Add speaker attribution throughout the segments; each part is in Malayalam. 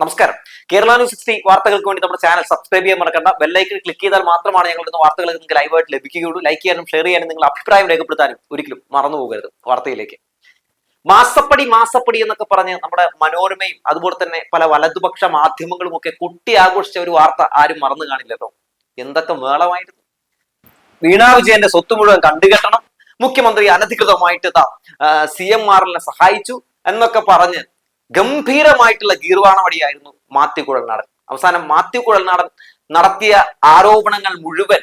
Speaker 1: നമസ്കാരം. കേരള ന്യൂസ് സിക്സ്റ്റി വാർത്തകൾക്ക് വേണ്ടി നമ്മുടെ ചാനൽ സബ്സ്ക്രൈബ് ചെയ്യാൻ മറക്കണ്ട. ബെല്ലൈക്കൺ ക്ലിക്ക് ചെയ്താൽ മാത്രമാണ് ഞങ്ങൾ ഇന്ന് വാർത്തകൾ നിങ്ങൾക്ക് ലൈവായിട്ട് ലഭിക്കുകയുള്ളൂ. ലൈക്ക് ചെയ്യാനും ഷെയർ ചെയ്യാനും നിങ്ങൾ അഭിപ്രായം രേഖപ്പെടുത്താനും ഒരിക്കലും മറന്നുപോകരുത് വാർത്തയിലേക്ക്. മാസപ്പടി മാസപ്പടി എന്നൊക്കെ പറഞ്ഞ് നമ്മുടെ മനോരമയും അതുപോലെ തന്നെ പല വലതുപക്ഷ മാധ്യമങ്ങളും ഒക്കെ കുട്ടി ആഘോഷിച്ച ഒരു വാർത്ത ആരും മറന്നു കാണില്ലല്ലോ. എന്തൊക്കെ മേളമായിരുന്നു. വീണാ വിജയന്റെ സ്വത്ത് മുഴുവൻ കണ്ടുകെട്ടണം. മുഖ്യമന്ത്രി അനധികൃതമായിട്ട് സി എം ആറിനെ സഹായിച്ചു എന്നൊക്കെ പറഞ്ഞ് ഗംഭീരമായിട്ടുള്ള ഗീർവാണവടിയായിരുന്നു മാത്യു കുഴൽനാടൻ. അവസാനം മാത്യു കുഴൽനാടൻ നടത്തിയ ആരോപണങ്ങൾ മുഴുവൻ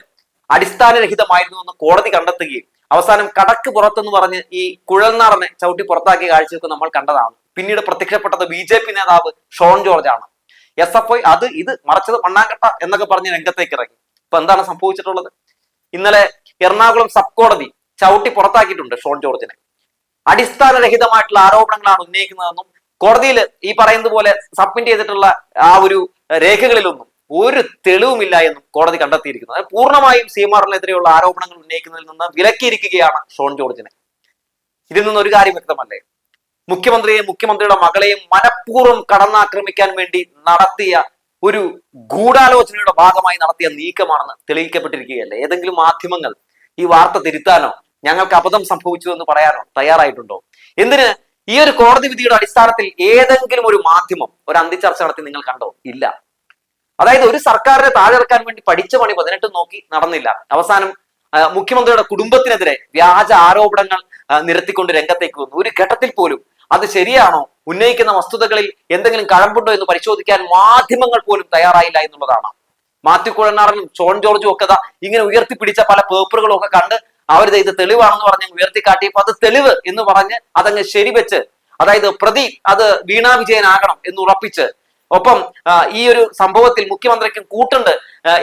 Speaker 1: അടിസ്ഥാനരഹിതമായിരുന്നു എന്ന് കോടതി കണ്ടെത്തുകയും അവസാനം കടക്ക് പുറത്തെന്ന് പറഞ്ഞ് ഈ കുഴൽനാടനെ ചവിട്ടി പുറത്താക്കിയ കാഴ്ചയൊക്കെ നമ്മൾ കണ്ടതാണ്. പിന്നീട് പ്രത്യക്ഷപ്പെട്ടത് ബി ജെ പി നേതാവ് ഷോൺ ജോർജ് ആണ് എസ് എഫ് ഐ അത് ഇത് മറച്ചത് മണ്ണാങ്കട്ട എന്നൊക്കെ പറഞ്ഞ് രംഗത്തേക്ക് ഇറങ്ങി. ഇപ്പൊ എന്താണ് സംഭവിച്ചിട്ടുള്ളത്? ഇന്നലെ എറണാകുളം സബ് കോടതി ചവിട്ടി പുറത്താക്കിയിട്ടുണ്ട് ഷോൺ ജോർജിനെ. അടിസ്ഥാനരഹിതമായിട്ടുള്ള ആരോപണങ്ങളാണ് ഉന്നയിക്കുന്നതെന്നും കോടതിയിൽ ഈ പറയുന്നത് പോലെ സബ്മിറ്റ് ചെയ്തിട്ടുള്ള ആ ഒരു രേഖകളിലൊന്നും ഒരു തെളിവുമില്ല എന്നും കോടതി കണ്ടെത്തിയിരിക്കുന്നത് അത് പൂർണമായും സീമാറിനെതിരെയുള്ള ആരോപണങ്ങൾ ഉന്നയിക്കുന്നതിൽ നിന്ന് വിലക്കിയിരിക്കുകയാണ് ഷോൺ ജോർജിനെ. ഇതിൽ നിന്ന് ഒരു കാര്യം വ്യക്തമല്ലേ? മുഖ്യമന്ത്രിയെയും മുഖ്യമന്ത്രിയുടെ മകളെയും മനഃപൂർവം കടന്നാക്രമിക്കാൻ വേണ്ടി നടത്തിയ ഒരു ഗൂഢാലോചനയുടെ ഭാഗമായി നടത്തിയ നീക്കമാണെന്ന് തെളിയിക്കപ്പെട്ടിരിക്കുകയല്ലേ? ഏതെങ്കിലും മാധ്യമങ്ങൾ ഈ വാർത്ത തിരുത്താനോ ഞങ്ങൾക്ക് അബദ്ധം സംഭവിച്ചു എന്ന് പറയാനോ തയ്യാറായിട്ടുണ്ടോ? എന്തിന് ഈ ഒരു കോടതി വിധിയുടെ അടിസ്ഥാനത്തിൽ ഏതെങ്കിലും ഒരു മാധ്യമം ഒരു അന്തിച്ചർച്ച നടത്തി നിങ്ങൾ കണ്ടോ? ഇല്ല. അതായത് ഒരു സർക്കാരിനെ താഴെറക്കാൻ വേണ്ടി പഠിച്ച പണി പതിനെട്ട് നോക്കി നടന്നില്ല. അവസാനം മുഖ്യമന്ത്രിയുടെ കുടുംബത്തിനെതിരെ വ്യാജ ആരോപണങ്ങൾ നിരത്തിക്കൊണ്ട് രംഗത്തേക്ക് വന്നു. ഒരു ഘട്ടത്തിൽ പോലും അത് ശരിയാണോ? ഉന്നയിക്കുന്ന വസ്തുതകളിൽ എന്തെങ്കിലും കഴമ്പുണ്ടോ എന്ന് പരിശോധിക്കാൻ മാധ്യമങ്ങൾ പോലും തയ്യാറായില്ല എന്നുള്ളതാണ്. മാത്യു കുഴനാടനും ഷോൺ ജോർജും ഒക്കെ ഇങ്ങനെ ഉയർത്തിപ്പിടിച്ച പല പേപ്പറുകളും ഒക്കെ കണ്ട് അവരിത് ഇത് തെളിവാണെന്ന് പറഞ്ഞ് ഉയർത്തിക്കാട്ടിയപ്പോൾ അത് തെളിവ് എന്ന് പറഞ്ഞ് അതങ്ങ് ശരിവെച്ച് അതായത് പ്രതി അത് വീണാ വിജയനാകണം എന്ന് ഉറപ്പിച്ച് ഒപ്പം ഈ ഒരു സംഭവത്തിൽ മുഖ്യമന്ത്രിക്കും കൂട്ടുണ്ട്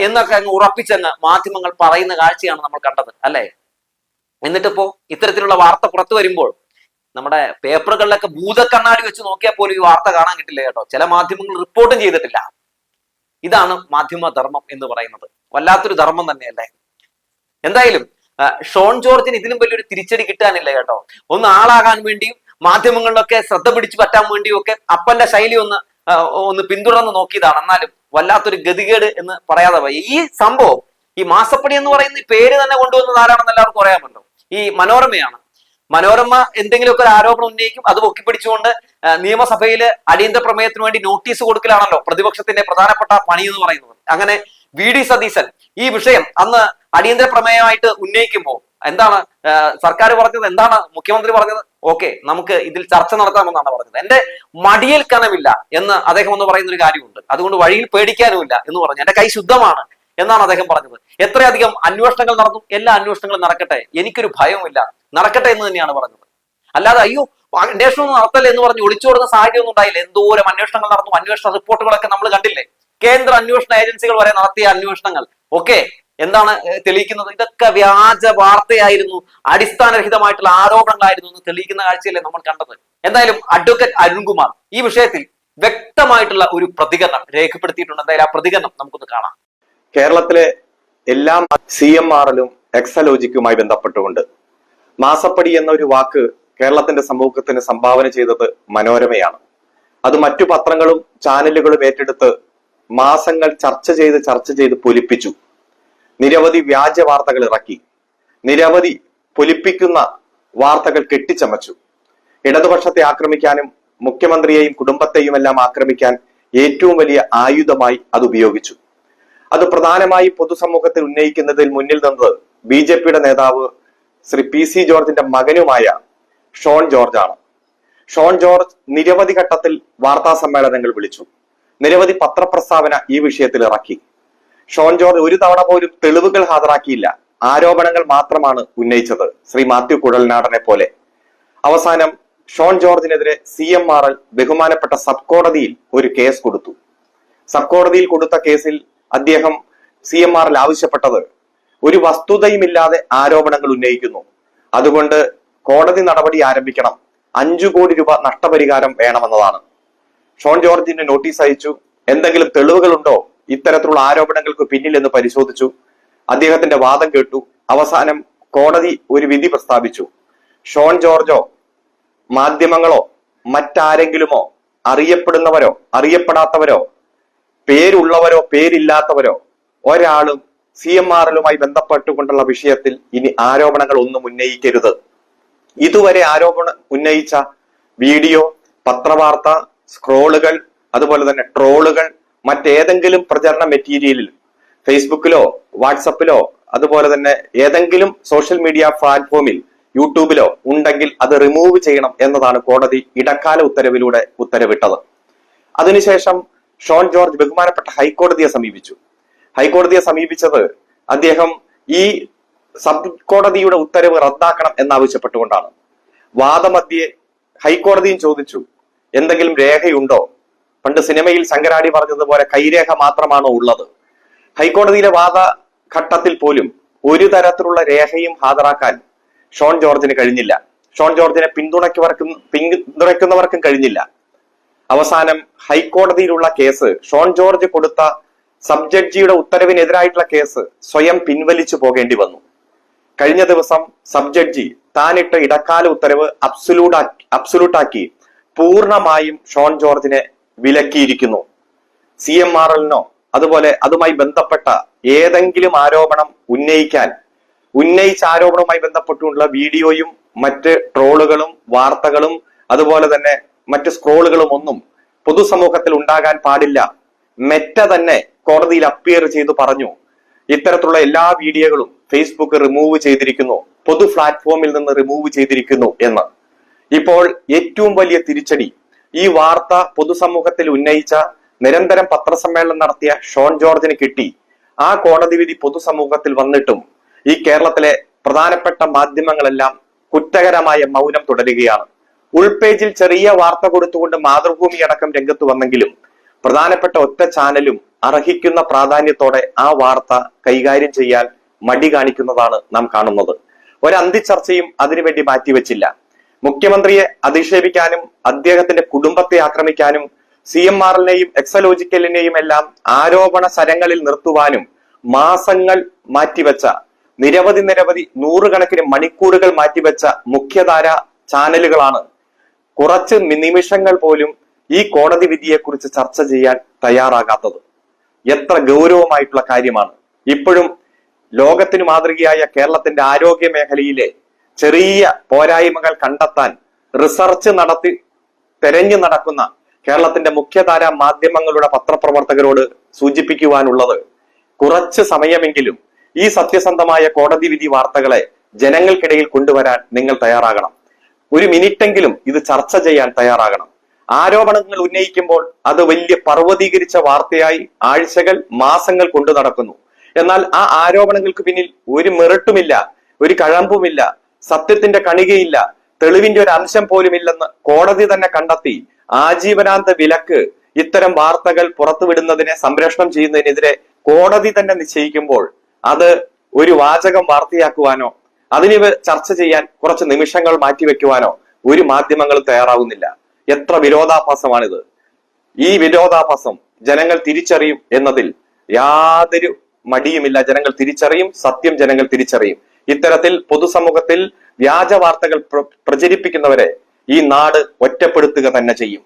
Speaker 1: എന്നൊക്കെ അങ്ങ് ഉറപ്പിച്ചങ്ങ് മാധ്യമങ്ങൾ പറയുന്ന കാഴ്ചയാണ് നമ്മൾ കണ്ടത് അല്ലേ? എന്നിട്ടിപ്പോ ഇത്തരത്തിലുള്ള വാർത്ത പുറത്തു വരുമ്പോൾ നമ്മുടെ പേപ്പറുകളിലൊക്കെ ഭൂതക്കണ്ണാടി വെച്ച് നോക്കിയാൽ പോലും ഈ വാർത്ത കാണാൻ കിട്ടില്ല കേട്ടോ. ചില മാധ്യമങ്ങൾ റിപ്പോർട്ടും ചെയ്തിട്ടില്ല. ഇതാണ് മാധ്യമ ധർമ്മം എന്ന് പറയുന്നത്. വല്ലാത്തൊരു ധർമ്മം തന്നെയല്ലേ? എന്തായാലും ഷോൺ ജോർജിന് ഇതിലും വലിയൊരു തിരിച്ചടി കിട്ടാനില്ല കേട്ടോ. ഒന്ന് ആളാകാൻ വേണ്ടിയും മാധ്യമങ്ങളിലൊക്കെ ശ്രദ്ധ പിടിച്ചു പറ്റാൻ വേണ്ടിയും ഒക്കെ അപ്പന്റെ ശൈലി ഒന്ന് ഒന്ന് പിന്തുടർന്ന് നോക്കിയതാണ്. എന്നാലും വല്ലാത്തൊരു ഗതികേട് എന്ന് പറയാതെ പോയി. ഈ സംഭവം ഈ മാസപ്പടി എന്ന് പറയുന്ന ഈ പേര് തന്നെ കൊണ്ടുവന്നത് ആരാണെന്ന് എല്ലാവർക്കും അറിയാമല്ലോ. ഈ മനോരമയാണ്. മനോരമ എന്തെങ്കിലുമൊക്കെ ഒരു ആരോപണം ഉന്നയിക്കും അത് പൊക്കിപ്പിടിച്ചുകൊണ്ട് പിടിച്ചുകൊണ്ട് നിയമസഭയിൽ അടിയന്തര പ്രമേയത്തിന് വേണ്ടി നോട്ടീസ് കൊടുക്കലാണല്ലോ പ്രതിപക്ഷത്തിന്റെ പ്രധാനപ്പെട്ട പണി എന്ന് പറയുന്നത്. അങ്ങനെ വി ഡി സതീശൻ ഈ വിഷയം അന്ന് അടിയന്തര പ്രമേയമായിട്ട് ഉന്നയിക്കുമ്പോൾ എന്താണ് സർക്കാർ പറഞ്ഞത് എന്താണ് മുഖ്യമന്ത്രി പറഞ്ഞത്? ഓക്കെ നമുക്ക് ഇതിൽ ചർച്ച നടത്താമെന്നാണ് പറഞ്ഞത്. എന്റെ മടിയിൽ കനമില്ല എന്ന് അദ്ദേഹം ഒന്ന് പറയുന്ന ഒരു കാര്യമുണ്ട്. അതുകൊണ്ട് വഴിയിൽ പേടിക്കാനുമില്ല എന്ന് പറഞ്ഞു. എന്റെ കൈ ശുദ്ധമാണ് എന്നാണ് അദ്ദേഹം പറഞ്ഞത്. എത്രയധികം അന്വേഷണങ്ങൾ നടന്നു? എല്ലാ അന്വേഷണങ്ങളും നടക്കട്ടെ. എനിക്കൊരു ഭയവുമില്ല. നടക്കട്ടെ എന്ന് തന്നെയാണ് പറഞ്ഞത്. അല്ലാതെ അയ്യോ അന്വേഷണം നടത്തല്ലേ എന്ന് പറഞ്ഞ് ഒളിച്ചോടുന്ന സാഹചര്യം ഒന്നും ഉണ്ടായില്ല. എന്തോരം അന്വേഷണങ്ങൾ നടന്നു? അന്വേഷണ റിപ്പോർട്ടുകളൊക്കെ നമ്മൾ കണ്ടില്ലേ? കേന്ദ്ര അന്വേഷണ ഏജൻസികൾ വരെ നടത്തിയ അന്വേഷണങ്ങൾ. ഒക്കെ എന്താണ് തെളിയിക്കുന്നത്? ഇതൊക്കെ വ്യാജ വാർത്തയായിരുന്നു. അടിസ്ഥാനരഹിതമായിട്ടുള്ള ആരോപണങ്ങളായിരുന്നു എന്ന് തെളിയിക്കുന്ന കാഴ്ചയല്ലേ നമ്മൾ കണ്ടത്. എന്തായാലും അഡ്വക്കേറ്റ് അരുൺകുമാർ ഈ വിഷയത്തിൽ വ്യക്തമായിട്ടുള്ള ഒരു പ്രതികരണം രേഖപ്പെടുത്തിയിട്ടുണ്ട്. എന്തായാലും ആ പ്രതികരണം നമുക്കൊന്ന് കാണാം.
Speaker 2: കേരളത്തിലെ എല്ലാ സി എം ആറിലും എക്സലോജിക്കുമായി ബന്ധപ്പെട്ടുകൊണ്ട് മാസപ്പടി എന്ന ഒരു വാക്ക് കേരളത്തിന്റെ സമൂഹത്തിന് സംഭാവന ചെയ്തത് മനോരമയാണ്. അത് മറ്റു പത്രങ്ങളും ചാനലുകളും ഏറ്റെടുത്ത് മാസങ്ങൾ ചർച്ച ചെയ്ത് ചർച്ച ചെയ്ത് പൊലിപ്പിച്ചു. നിരവധി വ്യാജ വാർത്തകൾ ഇറക്കി. നിരവധി പൊലിപ്പിക്കുന്ന വാർത്തകൾ കെട്ടിച്ചമച്ചു. ഇടതുപക്ഷത്തെ ആക്രമിക്കാനും മുഖ്യമന്ത്രിയെയും കുടുംബത്തെയും എല്ലാം ആക്രമിക്കാൻ ഏറ്റവും വലിയ ആയുധമായി അത് ഉപയോഗിച്ചു. അത് പ്രധാനമായി പൊതുസമൂഹത്തിൽ ഉന്നയിക്കുന്നതിൽ മുന്നിൽ നിന്നത് ബി ജെ പിയുടെ നേതാവ് ശ്രീ പി സി ജോർജിന്റെ മകനുമായ ഷോൺ ജോർജ് ആണ് ഷോൺ ജോർജ് നിരവധി ഘട്ടത്തിൽ വാർത്താ സമ്മേളനങ്ങൾ വിളിച്ചു. നിരവധി പത്രപ്രസ്താവന ഈ വിഷയത്തിൽ ഇറക്കി. ഷോൺ ജോർജ് ഒരു തവണ പോലും തെളിവുകൾ ഹാജരാക്കിയില്ല. ആരോപണങ്ങൾ മാത്രമാണ് ഉന്നയിച്ചത്. ശ്രീ മാത്യു കുഴൽനാടനെ പോലെ. അവസാനം ഷോൺ ജോർജിനെതിരെ സി എം ആർ എൽ ബഹുമാനപ്പെട്ട സബ് കോടതിയിൽ ഒരു കേസ് കൊടുത്തു. സബ് കോടതിയിൽ കൊടുത്ത കേസിൽ അദ്ദേഹം സി എം ആർ എൽ ആവശ്യപ്പെട്ടത് ഒരു വസ്തുതയുമില്ലാതെ ആരോപണങ്ങൾ ഉന്നയിക്കുന്നു. അതുകൊണ്ട് കോടതി നടപടി ആരംഭിക്കണം. അഞ്ചു കോടി രൂപ നഷ്ടപരിഹാരം വേണമെന്നതാണ്. ഷോൺ ജോർജിന് നോട്ടീസ് അയച്ചു. എന്തെങ്കിലും തെളിവുകളുണ്ടോ? ഇത്തരത്തിലുള്ള ആരോപണങ്ങൾക്ക് പിന്നിൽ എന്ന് പരിശോധിച്ചു. അദ്ദേഹത്തിന്റെ വാദം കേട്ടു. അവസാനം കോടതി ഒരു വിധി പ്രസ്താവിച്ചു. ഷോൺ ജോർജോ മാധ്യമങ്ങളോ മറ്റാരെങ്കിലുമോ അറിയപ്പെടുന്നവരോ അറിയപ്പെടാത്തവരോ പേരുള്ളവരോ പേരില്ലാത്തവരോ ഒരാളും സി എം ആറിലുമായി ബന്ധപ്പെട്ടുകൊണ്ടുള്ള വിഷയത്തിൽ ഇനി ആരോപണങ്ങൾ ഒന്നും ഉന്നയിക്കരുത്. ഇതുവരെ ആരോപണം ഉന്നയിച്ച വീഡിയോ പത്രവാർത്ത സ്ക്രോളുകൾ അതുപോലെ തന്നെ ട്രോളുകൾ മറ്റേതെങ്കിലും പ്രചരണ മെറ്റീരിയലിൽ ഫേസ്ബുക്കിലോ വാട്സപ്പിലോ അതുപോലെ തന്നെ ഏതെങ്കിലും സോഷ്യൽ മീഡിയ പ്ലാറ്റ്ഫോമിൽ യൂട്യൂബിലോ ഉണ്ടെങ്കിൽ അത് റിമൂവ് ചെയ്യണം എന്നതാണ് കോടതി ഇടക്കാല ഉത്തരവിലൂടെ ഉത്തരവിട്ടത്. അതിനുശേഷം ഷോൺ ജോർജ് ബഹുമാനപ്പെട്ട ഹൈക്കോടതിയെ സമീപിച്ചു. ഹൈക്കോടതിയെ സമീപിച്ചത് അദ്ദേഹം ഈ സബ് കോടതിയുടെ ഉത്തരവ് റദ്ദാക്കണം എന്നാവശ്യപ്പെട്ടുകൊണ്ടാണ്. വാദമധ്യേ ഹൈക്കോടതിയും ചോദിച്ചു എന്തെങ്കിലും രേഖയുണ്ടോ? പണ്ട് സിനിമയിൽ ശങ്കരാടി പറഞ്ഞതുപോലെ കൈരേഖ മാത്രമാണോ ഉള്ളത്? ഹൈക്കോടതിയിലെ വാദ ഘട്ടത്തിൽ പോലും ഒരു തരത്തിലുള്ള രേഖയും ഹാജരാക്കാൻ ഷോൺ ജോർജിന് കഴിഞ്ഞില്ല. ഷോൺ ജോർജിനെ പിന്തുണയ്ക്കവർക്കും പിന്തുണയ്ക്കുന്നവർക്കും കഴിഞ്ഞില്ല. അവസാനം ഹൈക്കോടതിയിലുള്ള കേസ് ഷോൺ ജോർജ് കൊടുത്ത സബ് ജഡ്ജിയുടെ ഉത്തരവിനെതിരായിട്ടുള്ള കേസ് സ്വയം പിൻവലിച്ചു പോകേണ്ടി വന്നു. കഴിഞ്ഞ ദിവസം സബ് ജഡ്ജി താനിട്ട ഇടക്കാല ഉത്തരവ് അബ്സുലൂട്ടാക്കി അബ്സുലൂട്ടാക്കി. പൂർണമായും ഷോൺ ജോർജിനെ വിലക്കിയിരിക്കുന്നു. സി എം ആർ എല്ലിനോ അതുപോലെ അതുമായി ബന്ധപ്പെട്ട ഏതെങ്കിലും ആരോപണം ഉന്നയിക്കാൻ ഉന്നയിച്ച ആരോപണവുമായി ബന്ധപ്പെട്ടുള്ള വീഡിയോയും മറ്റ് ട്രോളുകളും വാർത്തകളും അതുപോലെ തന്നെ മറ്റ് സ്ക്രോളുകളും ഒന്നും പൊതുസമൂഹത്തിൽ ഉണ്ടാകാൻ പാടില്ല. മെറ്റ തന്നെ കോടതിയിൽ അപ്പിയർ ചെയ്തു പറഞ്ഞു. ഇത്തരത്തിലുള്ള എല്ലാ വീഡിയോകളും ഫേസ്ബുക്ക് റിമൂവ് ചെയ്തിരിക്കുന്നു. പൊതു പ്ലാറ്റ്ഫോമിൽ നിന്ന് റിമൂവ് ചെയ്തിരിക്കുന്നു എന്ന്. ഇപ്പോൾ ഏറ്റവും വലിയ തിരിച്ചടി ഈ വാർത്ത പൊതുസമൂഹത്തിൽ ഉന്നയിച്ച നിരന്തരം പത്രസമ്മേളനം നടത്തിയ ഷോൺ ജോർജിന് കിട്ടി. ആ കോടതി വിധി പൊതുസമൂഹത്തിൽ വന്നിട്ടും ഈ കേരളത്തിലെ പ്രധാനപ്പെട്ട മാധ്യമങ്ങളെല്ലാം കുറ്റകരമായ മൗനം തുടരുകയാണ്. ഉൾപേജിൽ ചെറിയ വാർത്ത കൊടുത്തുകൊണ്ട് മാതൃഭൂമി അടക്കം രംഗത്ത് വന്നെങ്കിലും പ്രധാനപ്പെട്ട ഒറ്റ ചാനലും അർഹിക്കുന്ന പ്രാധാന്യത്തോടെ ആ വാർത്ത കൈകാര്യം ചെയ്യാൻ മടി കാണിക്കുന്നതാണ് നാം കാണുന്നത്. ഒരു അന്തിച്ചർച്ചയും അതിനുവേണ്ടി മാറ്റിവെച്ചില്ല. മുഖ്യമന്ത്രിയെ അധിക്ഷേപിക്കാനും അദ്ദേഹത്തിന്റെ കുടുംബത്തെ ആക്രമിക്കാനും സി എം ആറിനെയും എക്സലോജിക്കലിനെയും എല്ലാം ആരോപണ ശരങ്ങളിൽ നിർത്തുവാനും മാസങ്ങൾ മാറ്റിവെച്ച നിരവധി നിരവധി നൂറുകണക്കിന് മണിക്കൂറുകൾ മാറ്റിവെച്ച മുഖ്യധാര ചാനലുകളാണ്. കുറച്ച് നിമിഷങ്ങൾ പോലും ഈ കോടതി വിധിയെക്കുറിച്ച് ചർച്ച ചെയ്യാൻ തയ്യാറാകാത്തത്. എത്ര ഗൗരവമായിട്ടുള്ള കാര്യമാണ്. ഇപ്പോഴും ലോകത്തിന് മാതൃകയായ കേരളത്തിന്റെ ആരോഗ്യ മേഖലയിലെ ചെറിയ പോരായ്മകൾ കണ്ടെത്താൻ റിസർച്ച് നടത്തി തെരഞ്ഞു നടക്കുന്ന കേരളത്തിന്റെ മുഖ്യധാര മാധ്യമങ്ങളുടെ പത്രപ്രവർത്തകരോട് സൂചിപ്പിക്കുവാനുള്ളത് കുറച്ച് സമയമെങ്കിലും ഈ സത്യസന്ധമായ കോടതി വിധി വാർത്തകളെ ജനങ്ങൾക്കിടയിൽ കൊണ്ടുവരാൻ നിങ്ങൾ തയ്യാറാകണം. ഒരു മിനിറ്റെങ്കിലും ഇത് ചർച്ച ചെയ്യാൻ തയ്യാറാകണം. ആരോപണങ്ങൾ ഉന്നയിക്കുമ്പോൾ അത് വലിയ പർവതീകരിച്ച വാർത്തയായി ആഴ്ചകൾ മാസങ്ങൾ കൊണ്ടു നടക്കുന്നു. എന്നാൽ ആ ആരോപണങ്ങൾക്ക് പിന്നിൽ ഒരു മെറിട്ടുമില്ല ഒരു കഴമ്പുമില്ല സത്യത്തിന്റെ കണികയില്ല. തെളിവിന്റെ ഒരു അംശം പോലുമില്ലെന്ന് കോടതി തന്നെ കണ്ടെത്തി. ആജീവനാന്ത വിലക്ക് ഇത്തരം വാർത്തകൾ പുറത്തുവിടുന്നതിനെ സംരക്ഷണം ചെയ്യുന്നതിനെതിരെ കോടതി തന്നെ നിശ്ചയിക്കുമ്പോൾ അത് ഒരു വാചകം വാർത്തയാക്കുവാനോ അതിന് ചർച്ച ചെയ്യാൻ കുറച്ച് നിമിഷങ്ങൾ മാറ്റിവെക്കുവാനോ ഒരു മാധ്യമങ്ങളും തയ്യാറാവുന്നില്ല. എത്ര വിരോധാഭാസമാണിത്. ഈ വിരോധാഭാസം ജനങ്ങൾ തിരിച്ചറിയും എന്നതിൽ യാതൊരു മടിയുമില്ല. ജനങ്ങൾ തിരിച്ചറിയും സത്യം ജനങ്ങൾ തിരിച്ചറിയും. ഇത്തരത്തിൽ പൊതുസമൂഹത്തിൽ വ്യാജ വാർത്തകൾ പ്ര- പ്രചരിപ്പിക്കുന്നവരെ ഈ നാട് ഒറ്റപ്പെടുത്തുക തന്നെ ചെയ്യും.